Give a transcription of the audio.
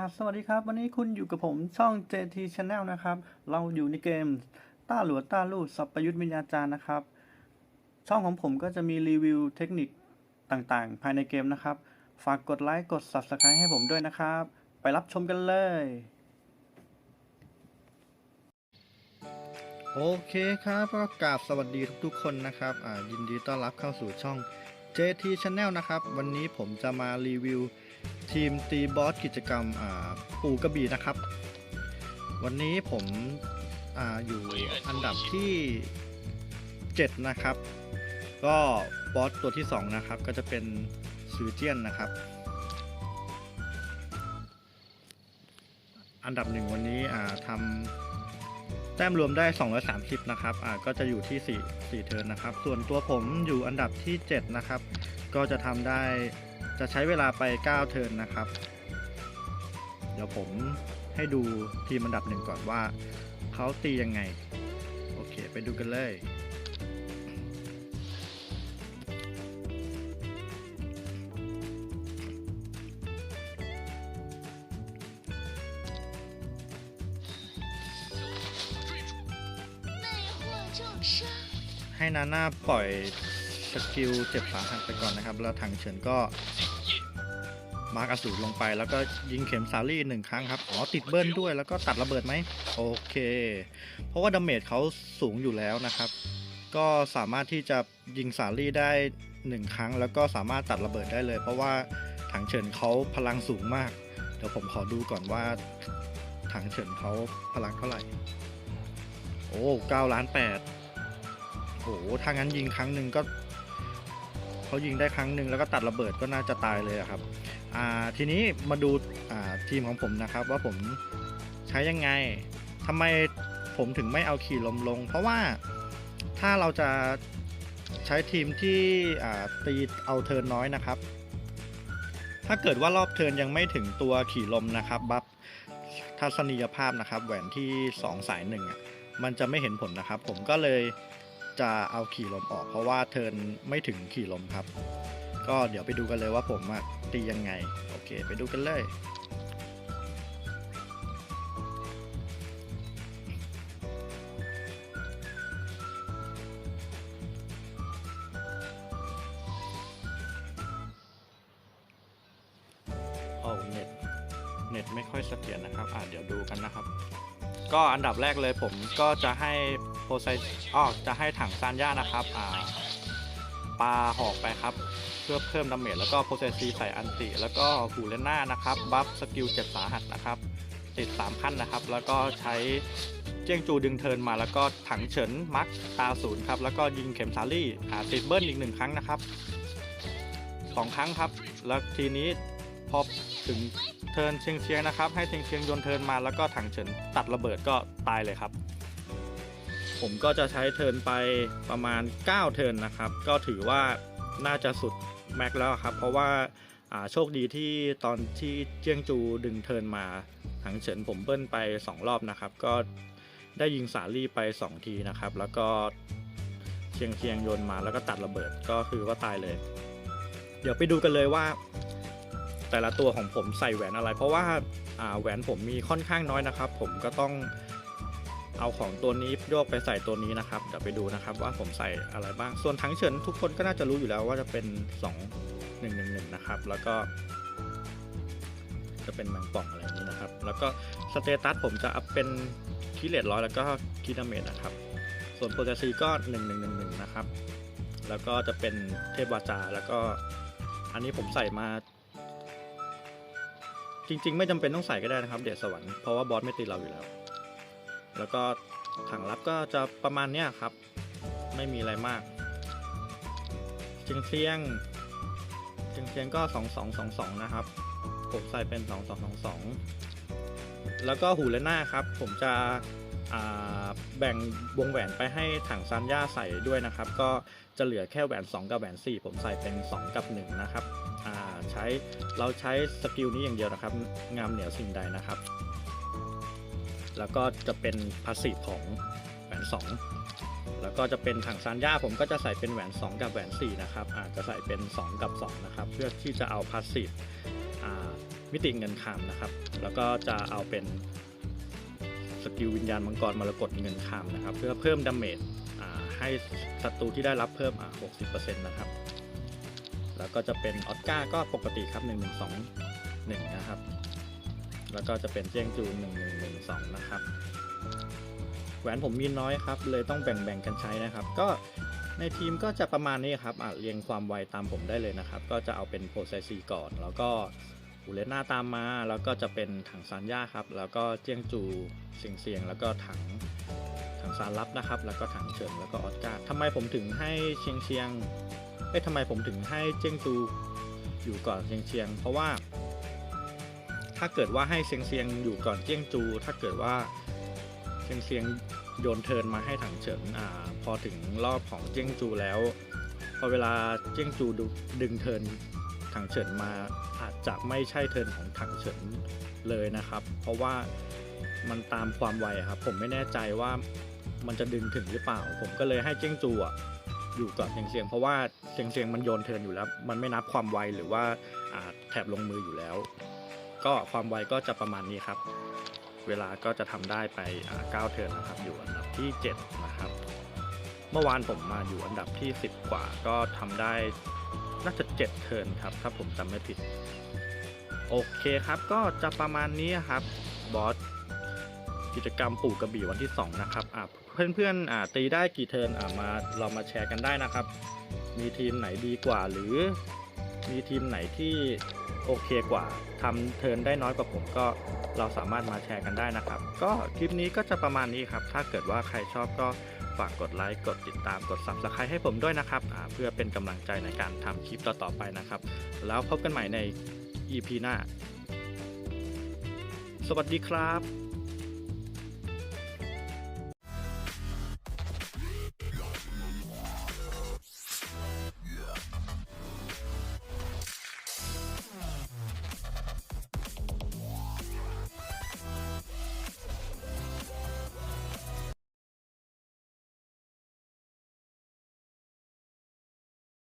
ราบสวัสดีครับ วันนี้คุณอยู่กับผมช่อง JT Channel นะครับ เราอยู่ในเกมต้าหลัวต้าลู่สัพยุทธวิญญาจารย์นะครับ ช่องของผมก็จะมีรีวิวเทคนิคต่างๆ ภายในเกมนะครับ ฝากกดไลค์กด Subscribe ให้ผมด้วยนะครับ ไปรับชมกันเลย โอเคครับก็กราบสวัสดีทุกๆคนนะครับยินดีต้อนรับเข้าสู่ช่อง JT Channel นะครับ วันนี้ผมจะมารีวิว ทีมตีบอสกิจกรรมปูกระบี่นะครับ วันนี้ผมออยู่อันดับที่ 7 นะครับ ก็บอสตัวที่ 2 นะครับ ก็จะเป็นซูเจียนนะครับ อันดับหนึ่งวันนี้ทำแต้มรวมได้ 230 นะครับก็จะอยู่ที่ 4 4 เทิร์นนะครับ ส่วนตัวผมอยู่อันดับที่ 7 นะครับ ก็จะทำได้ จะใช้เวลาไป 9 เทิร์นนะครับ เดี๋ยวผมให้ดูทีมอันดับหนึ่งก่อนว่าเขาตียังไง โอเค ไปดูกันเลยให้นาน่าปล่อยสกิลเจ็บสาหัสไปก่อนนะครับ แล้วถังเฉินก็ มาร์กอสูรลงไปแล้วก็ยิงเข็มซารี่หนึ่งครั้งครับ อ๋อ ติดเบิ้ลด้วยแล้วก็ตัดระเบิดไหม โอเค เพราะว่าดาเมจเขาสูงอยู่แล้วนะครับ ก็สามารถที่จะยิงซารี่ได้หนึ่งครั้ง แล้วก็สามารถตัดระเบิดได้เลย เพราะว่าถังเฉินเขาพลังสูงมาก เดี๋ยวผมขอดูก่อนว่า ถังเฉินเขาพลังเท่าไหร่ โอ้เก้าล้านแปดโหถ้างั้นยิงครั้งหนึ่งก็ เขายิงได้ครั้งหนึ่งแล้วก็ตัดระเบิดก็น่าจะตายเลยครับทีนี้มาดูทีมของผมนะครับ ว่าผมใช้ยังไงทำไมผมถึงไม่เอาขี่ลมลง เพราะว่าถ้าเราจะใช้ทีมที่ตีเอาเทิร์นน้อยนะครับ ถ้าเกิดว่ารอบเทิร์นยังไม่ถึงตัวขี่ลมนะครับบัฟทัศนียภาพนะครับ แหวนที่ 2 สายหนึ่งอะมันจะไม่เห็นผลนะครับ ผมก็เลย จะเอาขี่ลมออก เพราะว่าเทินไม่ถึงขี่ลมครับ ก็เดี๋ยวไปดูกันเลยว่าผมตียังไง โอเค ไปดูกันเลยโอ้เน็ต เน็ตไม่ค่อยเสถียรนะครับ อ่าเดี๋ยวดูกันนะครับ ก็อันดับแรกเลยผมก็จะให้ ไซอ้อจะให้ถังซานย่านะครับอ่าปาหอกไปครับ เพื่อเพิ่มดาเมจแล้วก็โพไซซีใส่อันติ แล้วก็หูเลน่านะครับ บัฟสกิลเจ็ดสาหัสนะครับ ติด 3 ขั้นนะครับ แล้วก็ใช้เจียงจูดึงเทินมาแล้วก็ถังเฉินมักตาศูนย์ครับ แล้วก็ยิงเข็มซารี่หาติดเบิ้ลอีกหนึ่งครั้งนะครับสองครั้งครับ แล้วทีนี้พอถึงเทินเชียงเชียงนะครับ ให้เชียงเชียงโยนเทินมาแล้วก็ถังเฉินตัดระเบิดก็ตายเลยครับ ผมก็จะใช้เทินไปประมาณ 9 เทินนะครับ ก็ถือว่าน่าจะสุดแม็กแล้วครับ เพราะว่าโชคดีที่ตอนที่เจียงจูดึงเทินมาถังเฉินผมเบิ้ลไป 2 รอบนะครับ ก็ได้ยิงสาลี่ไป 2 ทีนะครับ แล้วก็เชียงเชียงโยนมาแล้วก็ตัดระเบิดก็คือว่าตายเลย เดี๋ยวไปดูกันเลยว่า แต่ละตัวของผมใส่แหวนอะไร เพราะว่าแหวนผมมีค่อนข้างน้อยนะครับ ผมก็ต้อง เอาของตัวนี้โยกไปใส่ตัวนี้นะครับเดี๋ยวไปดูนะครับว่าผมใส่อะไรบ้าง ส่วนทั้งเฉินทุกคนก็น่าจะรู้อยู่แล้วว่าจะเป็น 2 1 1 1นะครับ แล้วก็จะเป็นแมงป่องอะไรอย่างนี้นะครับ แล้วก็สเตตัสผมจะอัพเป็นคิเลตร้อยแล้วก็คิดาเมจนะครับ ส่วนโปรเจซีก็ 1111 นะครับ แล้วก็จะเป็นเทพวาจา แล้วก็อันนี้ผมใส่มา จริง ๆ ไม่จำเป็นต้องใส่ก็ได้นะครับ เดชสวรรค์เพราะว่าบอสไม่ตีเราอยู่แล้ว แล้วก็ถังรับก็จะประมาณเนี้ยครับ ไม่มีอะไรมากเชียงเชียงเชียงเชียงก็2222นะครับ ผมใส่เป็น2222แล้วก็หูและหน้าครับ ผมจะแบ่งวงแหวนไปให้ถังซานย่าใส่ด้วยนะครับ ก็จะเหลือแค่แหวน 2 กับแหวน 4 ผมใส่เป็น 2 กับ 1 นะครับใช้เราใช้สกิลนี้อย่างเดียวนะครับ งามเหนียวสิ่งใดนะครับ แล้วก็จะเป็นพาสซีฟของแหวน 2 แล้วก็จะเป็นถังซานย่าผมก็จะใส่เป็นแหวน 2 กับแหวน 4 นะครับอาจจะใส่เป็น 2 กับ 2 นะครับ เพื่อที่จะเอาพาสซีฟมิติเงินคำนะครับ แล้วก็จะเอาเป็นสกิลวิญญาณมังกรมรกตเงินคำนะครับ เพื่อเพิ่มดาเมจให้ศัตรูที่ได้รับเพิ่มอ่า60%นะครับ แล้วก็จะเป็นออสการ์ก็ปกติครับ 1121 นะครับ แล้วก็จะเป็นเจียงจู1112นะครับแหวนผมมีน้อยครับ เลยต้องแบ่งๆกันใช้นะครับ ก็ในทีมก็จะประมาณนี้ครับอะเรียงความไวตามผมได้เลยนะครับ ก็จะเอาเป็นโพไซซีก่อน แล้วก็อูเลน่าตามมา แล้วก็จะเป็นถังซานย่าครับ แล้วก็เจียงจูเสียงเสียง แล้วก็ถังถังซานลับนะครับ แล้วก็ถังเฉินแล้วก็ออสการ์ทำไมผมถึงให้เชียงเชียงเอ้ยทำไมผมถึงให้เจียงจูอยู่ก่อนเชียงเชียง เพราะว่า ถ้าเกิดว่าให้เชียงเชียงอยู่ก่อนเจียงจู ถ้าเกิดว่าเชียงเชียงโยนเทินมาให้ถังเฉินอ่าพอถึงรอบของเจียงจูแล้ว พอเวลาเจียงจูดึงเทินถังเฉินมาอาจจะไม่ใช่เทินของถังเฉินเลยนะครับ เพราะว่ามันตามความไวครับผมไม่แน่ใจว่ามันจะดึงถึงหรือเปล่า ผมก็เลยให้เจียงจูอะอยู่ก่อนเชียงเชียงเพราะว่าเชียงเชียงมันโยนเทินอยู่แล้ว มันไม่นับความไวหรือว่าแถบลงมืออยู่แล้ว ก็ความไวก็จะประมาณนี้ครับ เวลาก็จะทำได้ไป9เทิร์นนะครับ อยู่อันดับที่ 7 นะครับ เมื่อวานผมมาอยู่อันดับที่ 10 กว่า ก็ทำได้น่าจะ 7 เทิร์นครับ ถ้าผมจำไม่ผิด โอเคครับ ก็จะประมาณนี้ครับ บอสกิจกรรมปู่กระบี่วันที่ 2 นะครับเพื่อนๆตีได้กี่เทิร์นมาเรามาแชร์กันได้นะครับ มีทีมไหนดีกว่าหรือ มีทีมไหนที่โอเคกว่าทำเทิร์นได้น้อยกว่าผมก็เราสามารถมาแชร์กันได้นะครับ ก็คลิปนี้ก็จะประมาณนี้ครับ ถ้าเกิดว่าใครชอบก็ฝากกดไลค์ กดติดตาม กด subscribe ให้ผมด้วยนะครับเพื่อเป็นกำลังใจในการทำคลิปต่อๆไปนะครับ แล้วพบกันใหม่ใน EP หน้า สวัสดีครับ